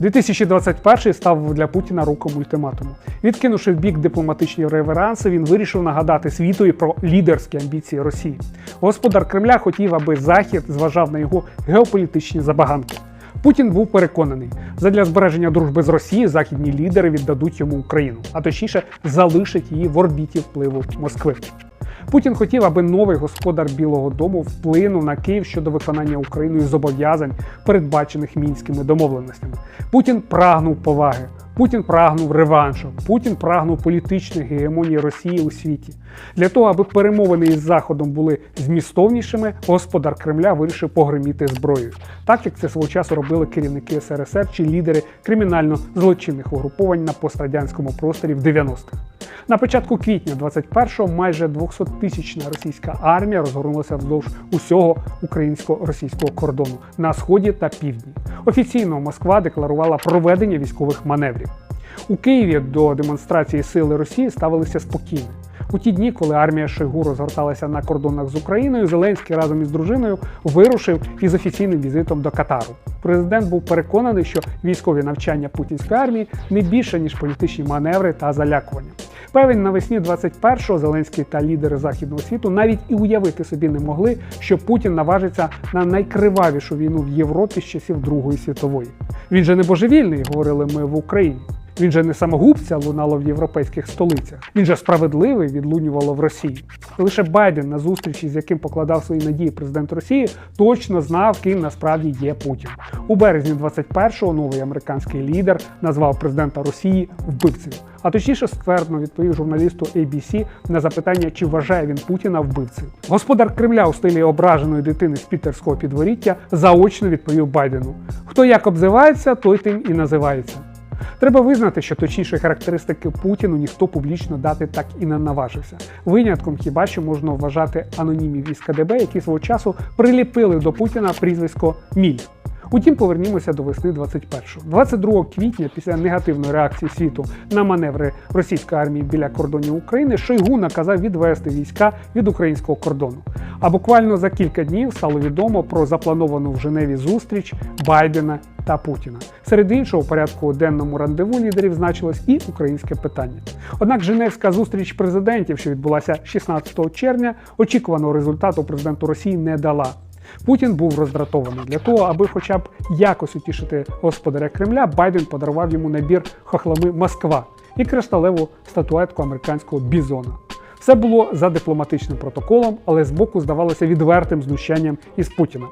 2021 став для Путіна роком ультиматуму. Відкинувши в бік дипломатичні реверанси, він вирішив нагадати світові про лідерські амбіції Росії. Господар Кремля хотів, аби Захід зважав на його геополітичні забаганки. Путін був переконаний, задля збереження дружби з Росією західні лідери віддадуть йому Україну, а точніше залишать її в орбіті впливу Москви. Путін хотів, аби новий господар Білого Дому вплинув на Київ щодо виконання Україною зобов'язань, передбачених мінськими домовленостями. Путін прагнув поваги. Путін прагнув реваншу. Путін прагнув політичної гегемонії Росії у світі. Для того, аби перемовини із Заходом були змістовнішими, господар Кремля вирішив погриміти зброєю, так як це свого часу робили керівники СРСР чи лідери кримінально-злочинних угруповань на пострадянському просторі в 90-х. На початку квітня 21-го майже 200-тисячна російська армія розгорнулася вздовж усього українсько-російського кордону на сході та півдні. Офіційно Москва декларувала проведення військових маневрів. У Києві до демонстрації сили Росії ставилися спокійно. У ті дні, коли армія Шойгу розгорталася на кордонах з Україною, Зеленський разом із дружиною вирушив із офіційним візитом до Катару. Президент був переконаний, що військові навчання путінської армії не більше ніж політичні маневри та залякування. Певен, навесні 21-го Зеленський та лідери західного світу навіть і уявити собі не могли, що Путін наважиться на найкривавішу війну в Європі з часів Другої світової. Він же не божевільний, говорили ми в Україні. Він же не самогубця лунало в європейських столицях. Він же справедливий відлунювало в Росії. Лише Байден на зустрічі, з яким покладав свої надії президент Росії, точно знав, ким насправді є Путін. У березні 21-го новий американський лідер назвав президента Росії вбивцею. А точніше ствердно відповів журналісту ABC на запитання, чи вважає він Путіна вбивцею. Господар Кремля у стилі ображеної дитини з пітерського підворіття заочно відповів Байдену: хто як обзивається, той тим і називається. Треба визнати, що точніші характеристики Путіну ніхто публічно дати так і не наважився. Винятком хіба що можна вважати анонімів із КДБ, які свого часу приліпили до Путіна прізвисько Міль. Утім, повернімося до весни 21-го. 22 квітня, після негативної реакції світу на маневри російської армії біля кордонів України, Шойгу наказав відвести війська від українського кордону. А буквально за кілька днів стало відомо про заплановану в Женеві зустріч Байдена та Путіна. Серед іншого, у порядку денному рандеву лідерів значилось і українське питання. Однак Женевська зустріч президентів, що відбулася 16 червня, очікуваного результату президенту Росії не дала. Путін був роздратований для того, аби хоча б якось утішити господаря Кремля, Байден подарував йому набір хохлами Москва і кришталеву статуетку американського бізона. Все було за дипломатичним протоколом, але збоку здавалося відвертим знущанням із Путіна.